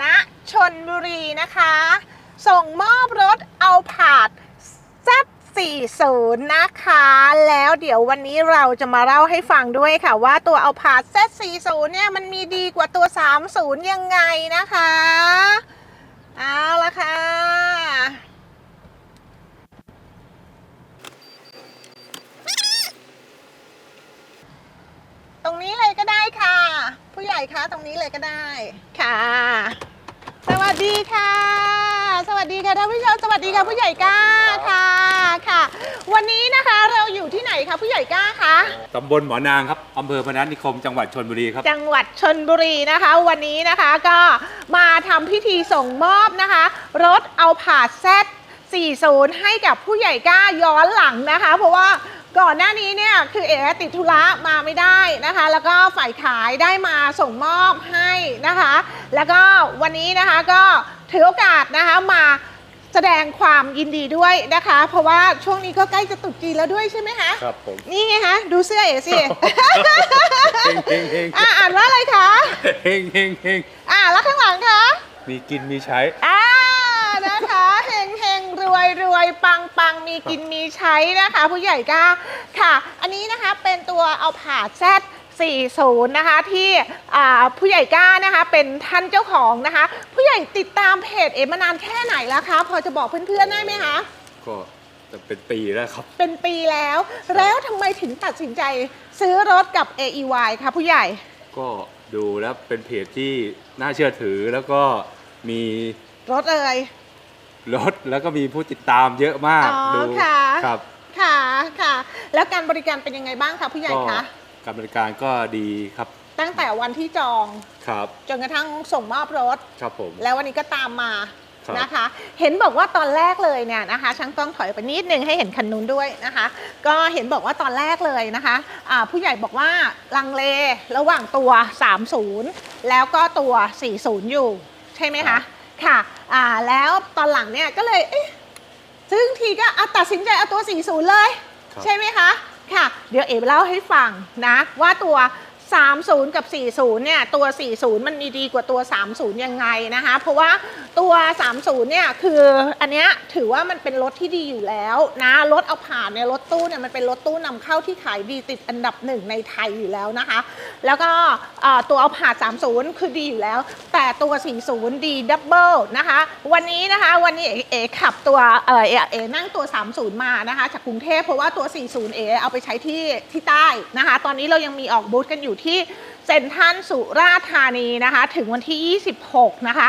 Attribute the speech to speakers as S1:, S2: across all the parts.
S1: ณชนบุรีนะคะ ส่งมอบรถเอาผาด Z40 นะคะ แล้วเดี๋ยววันนี้เราจะมาเล่าให้ฟังด้วยค่ะ ว่าตัวเอาผาด Z40 เนี่ยมันมีดีกว่าตัว 30 ยังไงนะคะ เอาละค่ะ ตรงนี้เลยก็ได้ ผู้ใหญ่คะตรงนี้เลยก็ได้ค่ะ สวัสดีค่ะ สวัสดีค่ะท่านผู้ชมสวัสดีค่ะผู้ใหญ่ก้าค่ะค่ะ วันนี้นะคะเราอยู่ที่ไหนคะผู้ใหญ่ก้าคะ
S2: ตำบลหมอนางครับอำเภอพนัสนิคม จังหวัดชนบุรีครับ
S1: จังหวัดชนบุรีนะคะ วันนี้นะคะก็มาทำพิธีส่งมอบนะคะ รถเอาผาดแซด40 ให้กับผู้ใหญ่ก้าย้อนหลังนะคะ เพราะว่า ก่อนหน้านี้เนี่ยคือเอ๋ติดธุระมาไม่ได้นะคะ แล้วก็ฝ่ายขายได้มาส่งมอบให้นะคะ แล้วก็วันนี้นะคะก็ถือโอกาสนะคะมาแสดงความยินดีด้วยนะคะ เพราะว่าช่วงนี้ก็ใกล้จะตรุษจีนแล้วด้วยใช่ไหมคะ
S2: ครับผม
S1: นี่ไงคะดูเสื้อเอ๋สิ
S2: เฮงเฮงเฮง
S1: อะอ่านว่าอะไรคะ
S2: เฮงเฮงเฮง
S1: อ่าแล้วข้างหลังคะ
S2: มีกินมีใช้
S1: อ่านะคะเฮงเฮงร วยรวยปังปังมีกินมีใช้นะคะ ผู้ใหญ่ก้าค่ะ อันนี้นะคะเป็นตัวเอาผาดแซด40 นะคะที่อ่าผู้ใหญ่ก้านะคะเป็นท่านเจ้าของนะคะ ผู้ใหญ่ติดตามเพจเอมมานานแค่ไหนแล้วคะ พอจะบอกเพื่อนๆได้ไหมคะ
S2: ก็จะเป็นปีแล้วครับ
S1: เป็นปีแล้ว แล้วทำไมถึงตัดสินใจซื้อรถกับ AEY คะผู้ใหญ่
S2: ก็ดูแล้วเป็นเพจที่น่าเชื่อถือแล้วก็มี
S1: รถเลย
S2: รถแล้วก็มีผู้ติดตามเยอะมาก
S1: อ๋อ
S2: ดู
S1: ค่ะ
S2: ครับ
S1: ค่ะค่ะ แล้วการบริการเป็นยังไงบ้างคะผู้ใหญ่
S2: ก็
S1: คะ
S2: การบริการก็ดีครับ
S1: ตั้งแต่วันที่จอง
S2: ครับ
S1: จนกระทั่งส่งมอบรถ
S2: ครับผม
S1: แล้ววันนี้ก็ตามมา
S2: ครับ
S1: นะคะ เห็นบอกว่าตอนแรกเลยเนี่ยนะคะ ช่างต้องถอยไปนิดนึงให้เห็นคันนู้นด้วยนะคะ ก็เห็นบอกว่าตอนแรกเลยนะคะอ่าผู้ใหญ่บอกว่าลังเลระหว่างตัว 30 แล้วก็ตัว 40 อยู่ ใช่ไหมคะ ค่ะอ่าแล้วตอนหลังเนี่ยก็เลยเอ๊ะซึ่งทีก็อะตัดสินใจเอาตัว 40 เลย
S2: ครับ
S1: ใช่ไหมคะ ค่ะ เดี๋ยวเอ๋เล่าให้ฟังนะว่าตัว 30 กับ 40 เนี่ย ตัว 40 มันมีดีกว่าตัว 30 ยังไงนะคะ เพราะว่าตัว 30 เนี่ย คืออันเนี้ยถือว่ามันเป็นรถที่ดีอยู่แล้วนะรถเอาผ่านเนี่ยรถตู้เนี่ยมันเป็นรถตู้นำเข้าที่ขายดีติดอันดับหนึ่งในไทยอยู่แล้วนะคะ แล้วก็ตัวเอาผ่าน30 คือดีอยู่แล้ว แต่ตัว 40 ดีดับเบิลนะคะ วันนี้นะคะวันนี้เอ๋ขับตัวเออเอ๋เอนั่งตัว 30 มานะคะ จากกรุงเทพเพราะว่าตัว 40 เอ๋เอาไปใช้ที่ที่ใต้นะคะ ตอนนี้เรายังมีออกบูธกันอยู่ที่เซ็นทรัลสุราษฎร์ธานีนะคะ ถึงวันที่ 26 นะคะ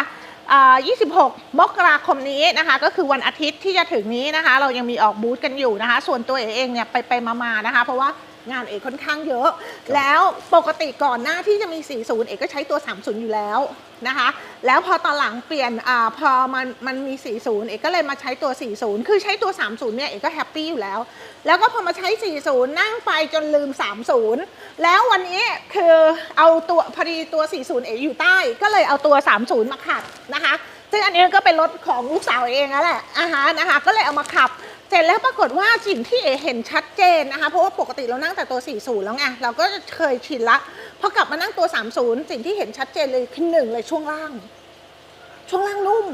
S1: 26 มกราคมนี้นะคะ ก็คือวันอาทิตย์ที่จะถึงนี้นะคะ เรายังมีออกบูธกันอยู่นะคะ ส่วนตัวเองเนี่ยไปไปมาๆนะคะ เพราะว่า งานเอกค่อนข้างเยอะ แล้วปกติก่อนหน้าที่จะมี 40 เอกก็ใช้ตัว 30 อยู่แล้วนะคะ แล้วพอตอนหลังเปลี่ยนอาพอมันมันมี 40 เอกก็เลยมาใช้ตัว 40 คือใช้ตัว 30 เนี่ยเอกก็แฮปปี้อยู่แล้ว แล้วก็พอมาใช้ 40 นั่งไปจนลืม 30 แล้ววันนี้คือเอาตัวพอดีตัว 40 เอกอยู่ใต้ ก็เลยเอาตัว 30 มาขับนะคะ ซึ่งอันนี้ก็เป็นรถของลูกสาวเองนั่นแหละอ่าฮะนะคะ ก็เลยเอามาขับ เสร็จแล้วปรากฏว่าสิ่งที่เอเห็นชัดเจนนะคะ เพราะว่าปกติเรานั่งแต่ตัว 40 แล้วไงเราก็เคยชินละพอกลับมานั่งตัว 30 สิ่งที่เห็นชัดเจนเลยคือหนึ่งเลยช่วงล่าง ช่วงล่างนุ่ม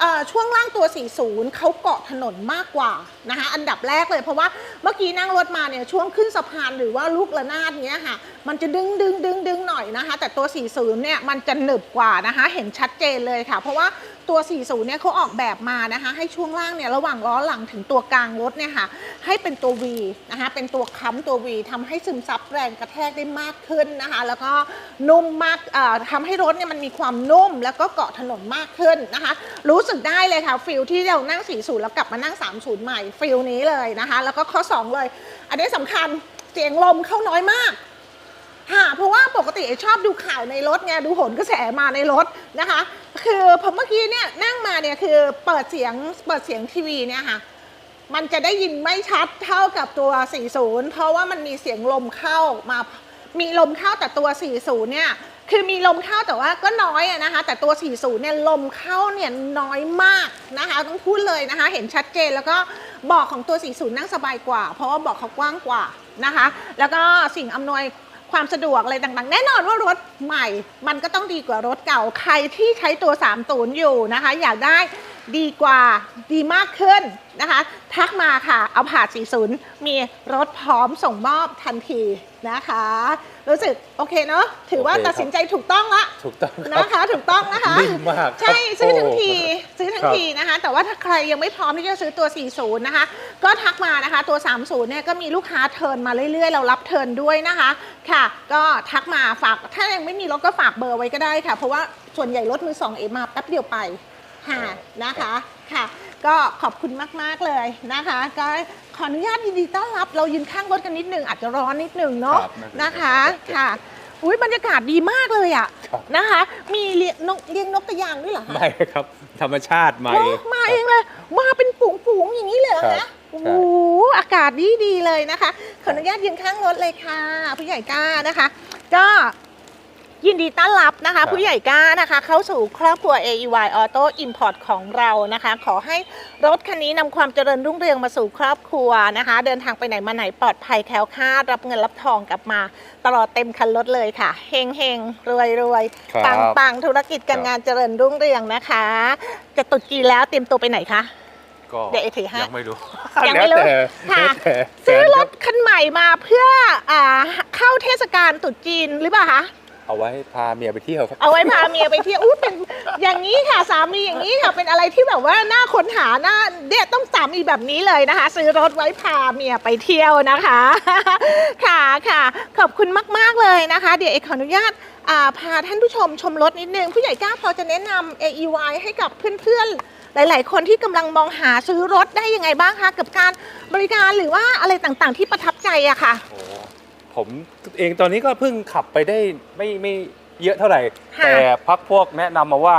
S1: เอ่อช่วงล่างตัว 40 เขาเกาะถนนมากกว่านะคะอันดับแรกเลย เพราะว่าเมื่อกี้นั่งรถมาเนี่ยช่วงขึ้นสะพานหรือว่าลูกระนาดเนี้ยค่ะ มันจะดึงดึงดึงดึงหน่อยนะคะ แต่ตัว 40 เนี่ยมันจะหนึบกว่านะคะ เห็นชัดเจนเลยค่ะ เพราะว่า ตัว 40 เนี่ยเขาออกแบบมานะคะให้ช่วงล่างเนี่ยระหว่างล้อหลังถึงตัวกลางรถเนี่ยค่ะให้เป็นตัว V นะคะเป็นตัวค้ำตัว V ทำให้ซึมซับแรงกระแทกได้มากขึ้นนะคะแล้วก็นุ่มมากอ่อทำให้รถเนี่ยมันมีความนุ่ม แล้วก็เกาะถนนมากขึ้นนะคะรู้สึกได้เลยค่ะฟิลที่เรานั่ง 40 แล้วกลับมานั่ง 30 ใหม่ฟิลนี้เลยนะคะแล้วก็ข้อ 2 เลย อันนี้สำคัญเสียงลมเข้าน้อยมากค่ะเพราะว่าปกติชอบดูข่าวในรถไงดูโหนกระแสมาในรถนะคะ คือพอเมื่อกี้เนี่ยนั่งมาเนี่ยคือเปิดเสียงเปิดเสียงทีวีเนี่ยค่ะ มันจะได้ยินไม่ชัดเท่ากับตัว 40 เพราะว่ามันมีเสียงลมเข้ามา มีลมเข้าแต่ตัว 40 เนี่ย คือมีลมเข้าแต่ว่าก็น้อยนะคะ แต่ตัว 40 เนี่ยลมเข้าเนี่ยน้อยมากนะคะ ต้องพูดเลยนะคะ เห็นชัดเจนแล้วก็บอกของตัว 40 นั่งสบายกว่า เพราะว่าบอกเขากว้างกว่านะคะ แล้วก็สิ่งอำนวย ความสะดวกอะไรต่างๆ แน่นอนว่ารถใหม่ มันก็ต้องดีกว่ารถเก่าใครที่ใช้ตัว3ตูนอยู่นะคะ อยากได้ ดีกว่าดีมากขึ้นนะคะ ทักมาค่ะ เอาผ่า40 มีรถพร้อมส่งมอบทันทีนะคะ รู้สึกโอเคเนาะถือว่า
S2: โอเคครับ
S1: ตัดสินใจถูกต้องละ
S2: ถูกต้องครับ
S1: นะคะ ถูกต้องนะคะ
S2: นิ่มมากครับ
S1: ใช่ซื้อทั้งที
S2: โอ้
S1: ซื้อทั้ง
S2: ครับ
S1: ทีนะคะ แต่ว่าถ้าใครยังไม่พร้อมที่จะซื้อตัว 40 นะคะ ก็ทักมานะคะตัว 30 เนี่ยก็มีลูกค้าเทิร์นมาเรื่อยๆ เรารับเทิร์นด้วยนะคะค่ะ ก็ทักมาฝากถ้ายังไม่มีรถก็ฝากเบอร์ไว้ก็ได้ค่ะ เพราะว่าส่วนใหญ่รถมือสองเอมาแป๊บเดียวไป ค่ะนะคะค่ะ ก็ขอบคุณมาก ๆ เลยนะคะ ก็ขออนุญาตยินดีต้อนรับ เรายืนข้างรถกันนิดนึงอาจจะร้อนนิดนึงเนาะ
S2: ครับไม่เป็นไร
S1: นะคะ
S2: ครับ
S1: ค่ะอุ้ยบรรยากาศดีมากเลยอะ
S2: ครับ
S1: นะคะ มีเลี้ยงนกเลี้ยงนกกระยางด้วยเหรอคะ
S2: ไม่ครับ ธรรมชาติมา
S1: โอ้
S2: เอง
S1: มาเองเลย มาเป็นฝูงๆอย่างนี้เลยเหรอ
S2: ครั
S1: คะ
S2: บ
S1: โอ้โหอากาศดีดีๆเลยนะคะ ขออนุญาตยืนข้างรถเลยค่ะผู้ใหญ่กล้านะคะ ก็ ยินดีต้อนรับนะคะ ผู้ใหญ่กล้านะคะ เข้าสู่ครอบครัว AEY Auto Import ของเรานะคะ ขอให้รถคันนี้นำความเจริญรุ่งเรืองมาสู่ครอบครัวนะคะ เดินทางไปไหนมาไหนปลอดภัยแคล้วคลาดรับเงินรับทองกลับมาตลอดเต็มคันรถเลยค่ะเฮงเฮงรวยรวย
S2: ครับ
S1: ปังปังธุรกิจการงานเจริญรุ่งเรืองนะคะ จะตรุษจีนแล้วเตรียมตัวไปไหนคะ
S2: ก็
S1: เดี๋ยวเอถือให้
S2: ยังไม่รู้
S1: ยังไม่รู้
S2: แล้วแต่
S1: ค่ะ
S2: แล้วแต่
S1: ซื้อร
S2: แฟน
S1: ถคันใหม่มาเพื่ออ่าเข้าเทศกาลตรุษจีนหรือเปล่าคะ
S2: เอาไว้พาเมียไปเที่ยวครับ
S1: เอาไว้พาเมียไปเที่ยวอู้เป็นอย่างนี้ค่ะสามีอย่างนี้ค่ะเป็นอะไรที่แบบว่าน่าค้นหาน่าเนี่ยต้องสามีแบบนี้เลยนะคะ ซื้อรถไว้พาเมียไปเที่ยวนะคะ ค่ะค่ะขอบคุณมาก ๆ เลยนะคะ เดี๋ยวเอกขออนุญาตาพาท่านผู้ชมชมรถนิดนึง ผู้ใหญ่กล้าพอจะแนะนำ AEY ให้กับเพื่อนๆ หลาย ๆ คนที่กำลังมองหาซื้อรถได้ยังไงบ้างคะ กับการบริการหรือว่าอะไรต่างๆ ที่ประทับใจอะค่ะ
S2: โอ้ ผมเองตอนนี้ก็เพิ่งขับไปได้ไม่ไม่เยอะเท่าไหร่
S1: ค่ะ
S2: แต่พักพวกแนะนำมาว่า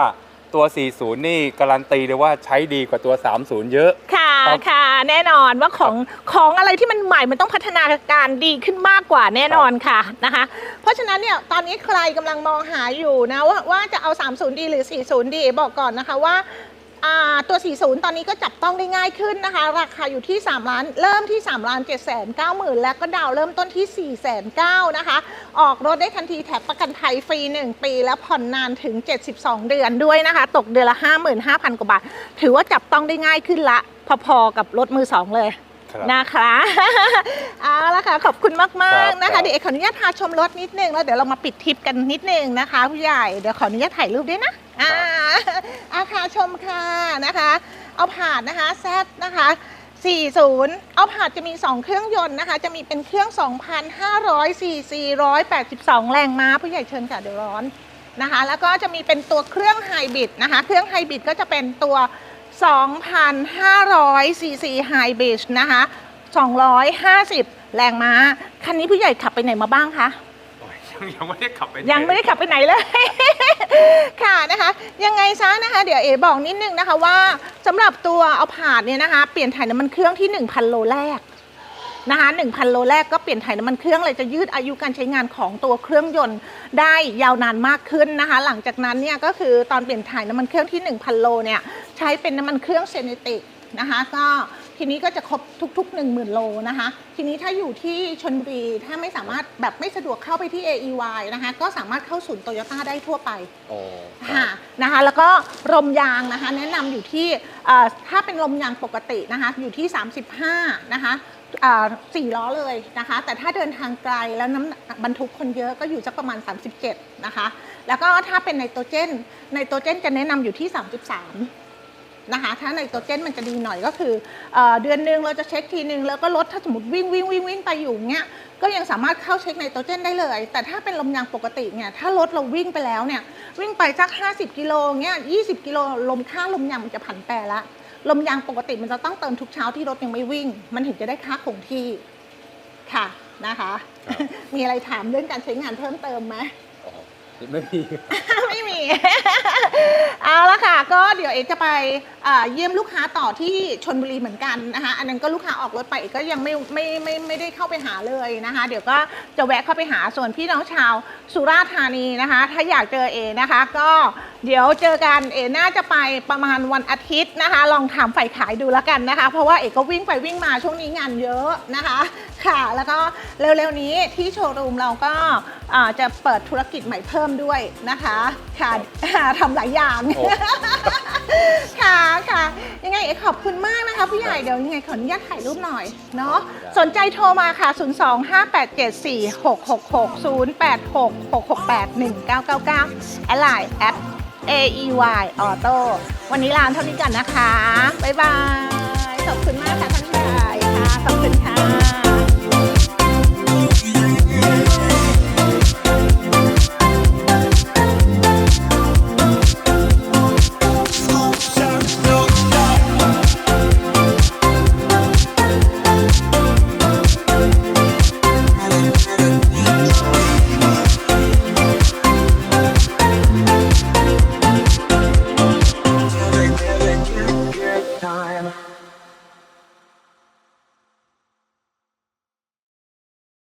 S2: ตัว 40 นี่การันตีเลยว่าใช้ดีกว่าตัว 30 เยอะ
S1: ค่ะ
S2: ครับ
S1: ค่ะแน่นอนว่าของของอะไรที่มันใหม่มันต้องพัฒนาการดีขึ้นมากกว่าแน่นอนค่ะนะคะ เพราะฉะนั้นเนี่ยตอนนี้ใครกำลังมองหาอยู่นะว่าว่าจะเอา 30D หรือ 40D บอกก่อนนะคะว่าอ่า ตัว 40 ตอนนี้ก็จับต้องได้ง่ายขึ้นนะคะ ราคาอยู่ที่ 3 ล้าน เริ่มที่ 3 ล้าน7 9 0 0 0 0แล้วก็ดาวน์เริ่มต้นที่ 4 9 0 0 0นะคะ ออกรถได้ทันทีแถบประกันภัยฟรี 1 ปี แล้วผ่อนนานถึง 72 เดือนด้วยนะคะ ตกเดือนละ 55,000 กว่าบาท ถือว่าจับต้องได้ง่ายขึ้นละ พอๆกับรถมือสองเลย
S2: ครับ
S1: นะคะเอาละค่ะ ขอบคุณมาก
S2: ครับ
S1: ๆนะ
S2: ครั
S1: คะ
S2: บ
S1: เดี๋ยวเอกขออนุญาตพาชมรถนิดนึง แล้วเดี๋ยวเรามาปิดทริปกันนิดนึงนะคะผู้ใหญ่ เดี๋ยวขออนุญาตถ่ายรูปด้วยนะ อ่าอาคาชมค่ะนะคะ เอาผาดนะคะแซดนะคะ40 เอาผาดจะมี 2 เครื่องยนต์นะคะ จะมีเป็นเครื่อง 2,500ซีซี182 แรงม้า ผู้ใหญ่เชิญค่ะเดี๋ยวร้อนนะคะ แล้วก็จะมีเป็นตัวเครื่องไฮบริดนะคะ เครื่องไฮบริดก็จะเป็นตัว 2,500ซีซีไฮบริดนะคะ 250 แรงม้า คันนี้ผู้ใหญ่ขับไปไหนมาบ้างคะ
S2: โอ้ ยังไม่ได้ขับไป
S1: ยังไม่ได้ขับไปไหนเลย ค่ะนะคะ ยังไงซะนะคะ เดี๋ยวเอ๋บอกนิดนึงนะคะว่าสำหรับตัวเอาผาดเนี่ยนะคะ เปลี่ยนถ่ายน้ำมันเครื่องที่ 1,000 โลแรกนะคะ1,000 โลแรกก็เปลี่ยนถ่ายน้ำมันเครื่องเลยจะยืดอายุการใช้งานของตัวเครื่องยนต์ได้ยาวนานมากขึ้นนะคะ หลังจากนั้นเนี่ยก็คือตอนเปลี่ยนถ่ายน้ำมันเครื่องที่ 1,000 โลเนี่ยใช้เป็นน้ำมันเครื่องเซเนติกนะคะก็ ทีนี้ก็จะครบทุกๆ 1 0,000 โลนะคะ ทีนี้ถ้าอยู่ที่ชนบุรีถ้าไม่สามารถแบบไม่สะดวกเข้าไปที่ AEY นะคะ ก็สามารถเข้าศูนย์โตโยต้าได้ทั่วไป
S2: โอ้ค
S1: ค่ะ
S2: รับ
S1: นะคะ แล้วก็ลมยางนะคะ แนะนำอยู่ที่เอ่อถ้าเป็นลมยางปกตินะคะ อยู่ที่ 35 นะคะอ่าสี่ล้อเลยนะคะ แต่ถ้าเดินทางไกลแล้วน้ำหนักบรรทุกคนเยอะก็อยู่สักประมาณ 37 นะคะ แล้วก็ถ้าเป็นไนโตรเจนไนโตรเจนจะแนะนำอยู่ที่ 33 นะคะ ถ้าไนโตรเจนมันจะดีหน่อยก็คือเออเดือนหนึงเราจะเช็คทีนึงแล้วก็รถถ้าสมมติวิ่งวิ่งวิ่งวิ่งไปอยู่เงี้ยก็ยังสามารถเข้าเช็คไนโตรเจนได้เลย แต่ถ้าเป็นลมยางปกติเนี่ยถ้ารถเราวิ่งไปแล้วเนี่ยวิ่งไปสัก 50 กิโลเงี้ย20 กิโลลมค่าลมยางมันจะผันแปรละลมยางปกติมันจะต้องเติมทุกเช้าที่รถยังไม่วิ่ง มันถึงจะได้ค่าคงที่ค่ะนะคะ
S2: ครับ
S1: มีอะไรถามเรื่องการใช้งานเพิ่มเติมไหม
S2: อ๋อ ไม่มี
S1: ไม่มี เอาละค่ะ ก็เดี๋ยวเอกจะไปเอ่อเยี่ยมลูกค้าต่อที่ชนบุรีเหมือนกันนะคะอันนั้นก็ลูกค้าออกรถไปเอกก็ยังไม่ไม่ไม่ไม่ได้เข้าไปหาเลยนะคะ เดี๋ยวก็จะแวะเข้าไปหาส่วนพี่น้องชาวสุราษฎร์ธานีนะคะ ถ้าอยากเจอเอนะคะ ก็เดี๋ยวเจอกันเอน่าจะไปประมาณวันอาทิตย์นะคะ ลองถามฝ่ายขายดูแล้วกันนะคะ เพราะว่าเอกก็วิ่งไปวิ่งมาช่วงนี้งานเยอะนะคะ ค่ะ แล้วก็เร็วๆนี้ที่โชว์รูมเราก็อ่าจะเปิดธุรกิจใหม่เพิ่มด้วยนะคะค่ะทำหลายอย่าง
S2: โอ้
S1: ค่ะค่ะยังไงเอ๋ขอบคุณมากนะคะผู้ใหญ่เดี๋ยวยังไงขออนุญาตถ่ายรูปหน่อยเนาะสนใจโทรมาค่ะ 0 2 5 8 7 4 6 6 6 0 8 6 6 6 8 1 9 9 9แอดไลน์แอด AEY Auto วันนี้ลาเท่านี้กันนะคะ บ๊ายบาย ขอบคุณมากค่ะท่านผู้ใหญ่ค่ะ ขอบคุณค่ะ